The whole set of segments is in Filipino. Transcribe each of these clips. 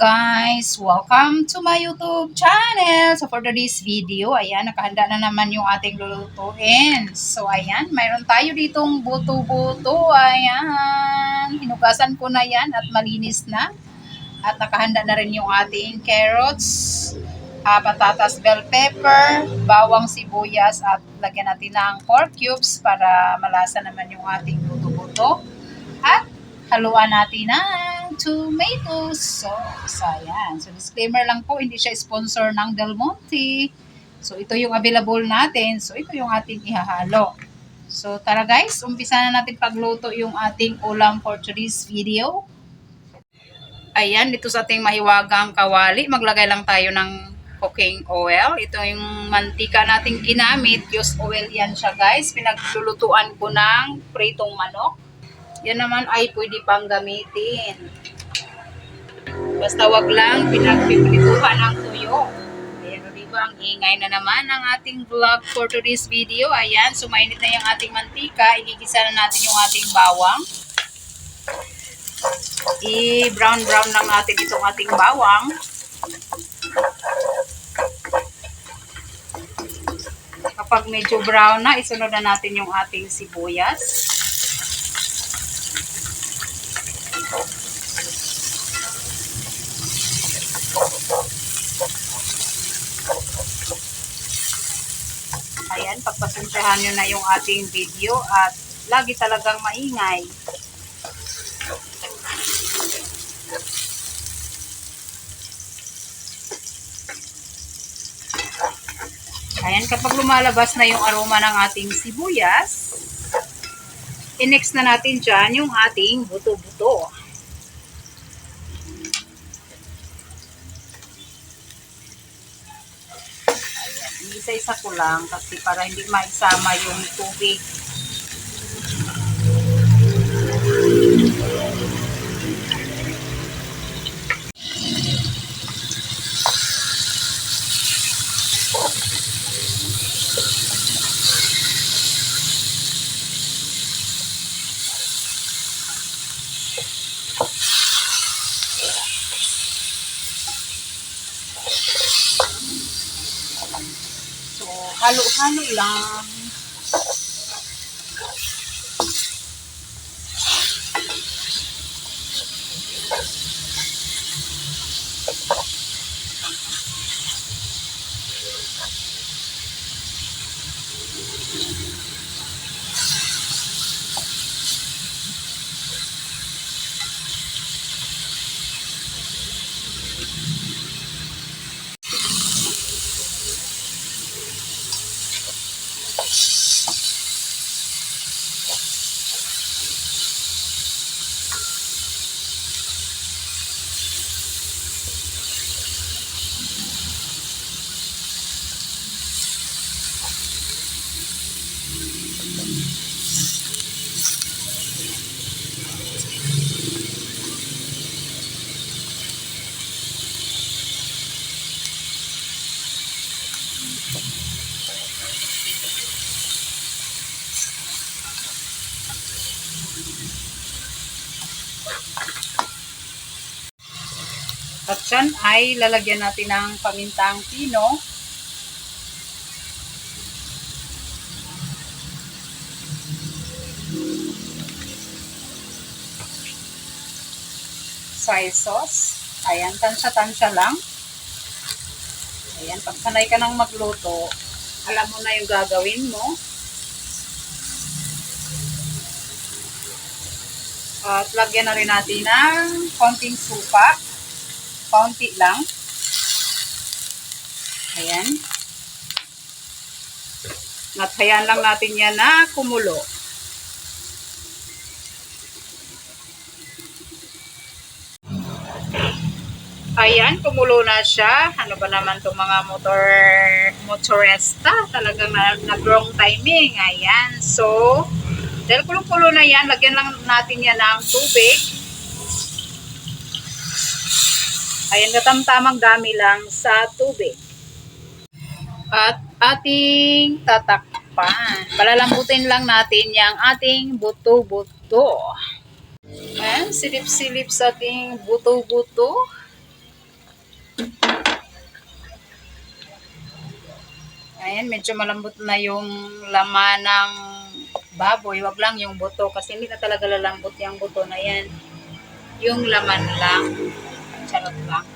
guys! Welcome to my YouTube channel! So for today's video, ayan, nakahanda na naman yung ating lulutuin. So ayan, mayroon tayo ditong buto-buto. Ayan, hinugasan ko na yan at malinis na. At nakahanda na rin yung ating carrots, ah, patatas bell pepper, bawang sibuyas at lagyan natin ng pork cubes para malasa naman yung ating buto-buto. At haluan natin ng tomatoes. So, ayan. So, disclaimer lang po, hindi siya sponsor ng Del Monte. So, ito yung available natin. So, ito yung ating ihahalo. So, tara guys, umpisa na natin pagluto yung ating ulam for today's video. Ayan, dito sa ating mahiwagang kawali, maglagay lang tayo ng cooking oil. Ito yung mantika nating ginamit. Use oil yan siya guys. Pinaglulutuan ko ng pritong manok. Yan naman ay pwede pang gamitin. Basta wag lang pinagpipilituhan ng tuyo. Ayan, diba? Ang ingay na naman ng ating vlog for today's video. Ayan, sumainit na yung ating mantika. Igigisa na natin yung ating bawang. I-brown-brown lang natin itong ating bawang. Kapag medyo brown na, isunod na natin yung ating sibuyas. Ayan, pagpasensyahan nyo na yung ating video at lagi talagang maingay. Ayan, kapag lumalabas na yung aroma ng ating sibuyas, i-next na natin dyan yung ating buto-buto. Isa-isa ko lang kasi para hindi maisama yung tubig. 山路难走啊。At yan ay lalagyan natin ng pamintang pino. Soy sauce. Ayan, tansya-tansya lang. Ayan, pag ka ng magluto, alam mo na yung gagawin mo. At lagyan na rin natin ng konting suka. Konti lang. Ayan. At hayaan lang natin yan na kumulo. Ayan, kumulo na siya. Ano ba naman itong mga motor motorista? Talagang na, nag-wrong timing. Ayan. So, dahil kulong-kulo na yan, lagyan lang natin yan ng tubig. Ayan, katamtamang dami lang sa tubig. At ating tatakpan. Palalambutin lang natin yung ating buto-buto. Ayan, silip-silip sa ating buto-buto. Ayan, medyo malambot na yung laman ng baboy. Wag lang yung buto kasi hindi na talaga lalambot yung buto na yan. Yung laman lang. Charot lang.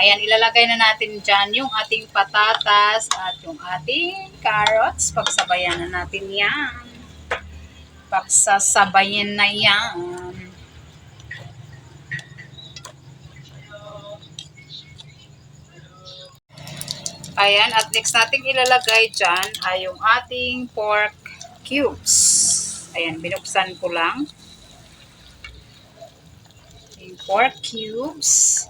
Ayan, ilalagay na natin dyan yung ating patatas at yung ating carrots. Pagsabayan na natin yan. Pagsasabayin na yan. Ayan, at next nating ilalagay dyan ay yung ating pork cubes. Ayan, binuksan ko lang. Yung pork cubes.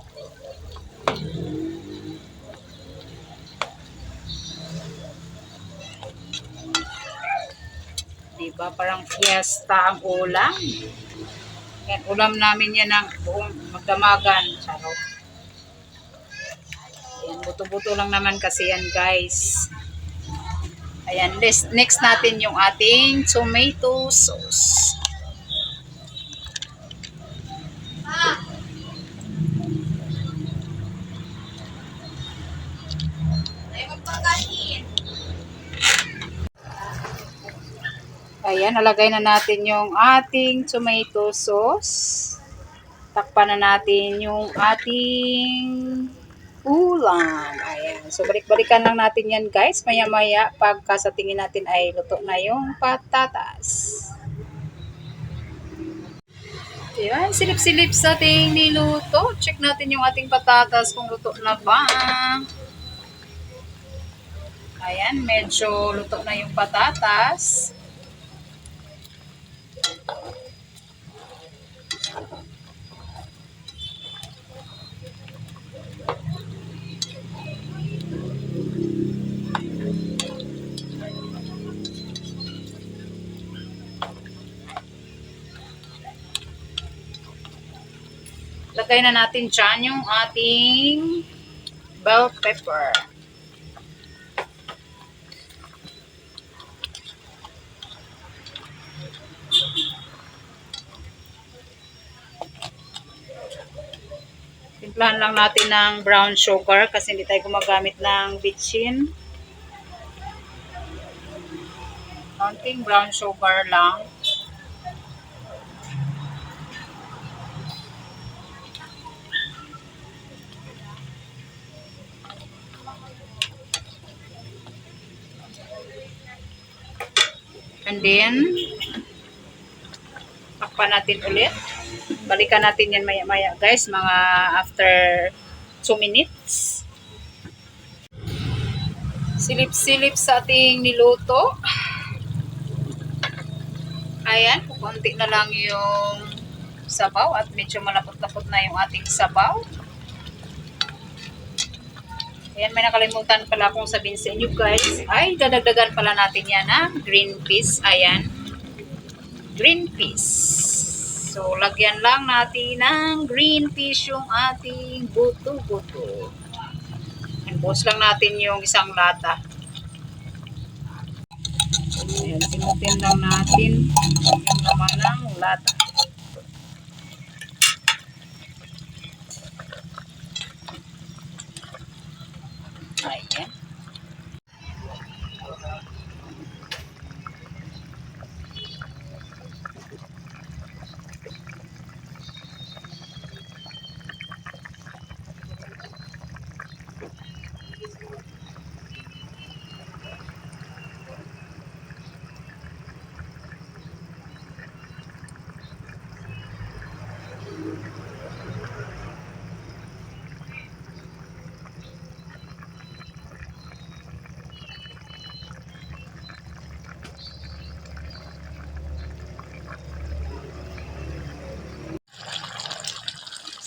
Diba, parang fiesta ang ulam. Yan, ulam namin yan ng buong magdamagan. Charot. Ayan, buto-buto lang naman kasi yan, guys. Ayan, next, next natin yung ating tomato sauce. Ayan, nalagay na natin yung ating tomato sauce. Takpan na natin yung ating ulam. Ayan. So, balik-balikan lang natin yan, guys. Maya-maya, pagka sa tingin natin ay luto na yung patatas. Ayan, silip-silip sa ating niluto. Check natin yung ating patatas kung luto na ba. Ayan, medyo luto na yung patatas. Lagay na natin dyan yung ating bell pepper. Timplahan lang natin ng brown sugar kasi hindi tayo gumagamit ng bitchin. Konting brown sugar lang. And then, takpan natin ulit. Balikan natin yan maya-maya guys, mga after 2 minutes. Silip-silip sa ating niluto. Ayan, kukunti na lang yung sabaw at medyo malapot-lapot na yung ating sabaw. Ayan, may nakalimutan pala akong sabihin sa inyo guys. Ay, dadagdagan pala natin yan na green peas. Ayan. Green peas. So, lagyan lang natin ng green peas yung ating buto-buto. And boss lang natin yung isang lata. Ayan, simutin lang natin yung laman ng lata. Ayan.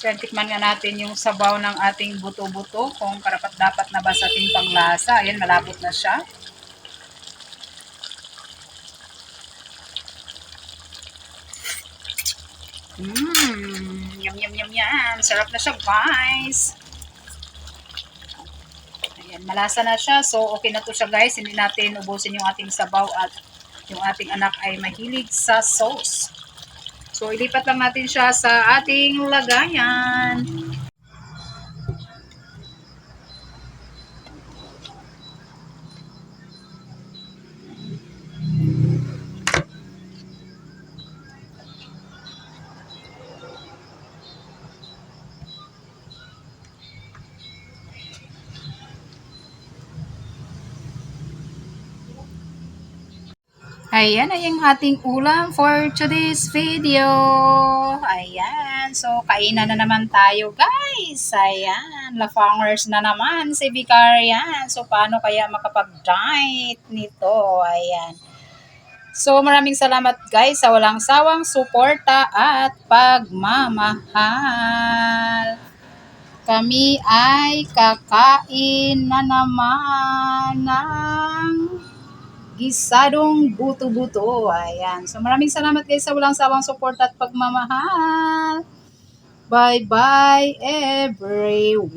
So, tikman nga natin yung sabaw ng ating buto-buto kung karapat-dapat na ba sa ating panglasa. Ayan, malapot na siya. Mmm, yum, yum, yum, yum. Sarap na siya, guys. Ayan, malasa na siya. So, okay na to siya, guys. Hindi natin ubusin yung ating sabaw at yung ating anak ay mahilig sa sauce. So, ilipat lang natin siya sa ating lagayan. Ayan ay ang ating ulam for today's video. Ayan. So, kainan na naman tayo, guys. Ayan. Lafangers na naman si Vicarian. So, paano kaya makapag-diet nito? Ayan. So, maraming salamat, guys, sa walang sawang suporta at pagmamahal. Kami ay kakain na naman ng gisadong buto-buto. Ayan. So maraming salamat guys sa walang sawang support at pagmamahal. Bye-bye everyone.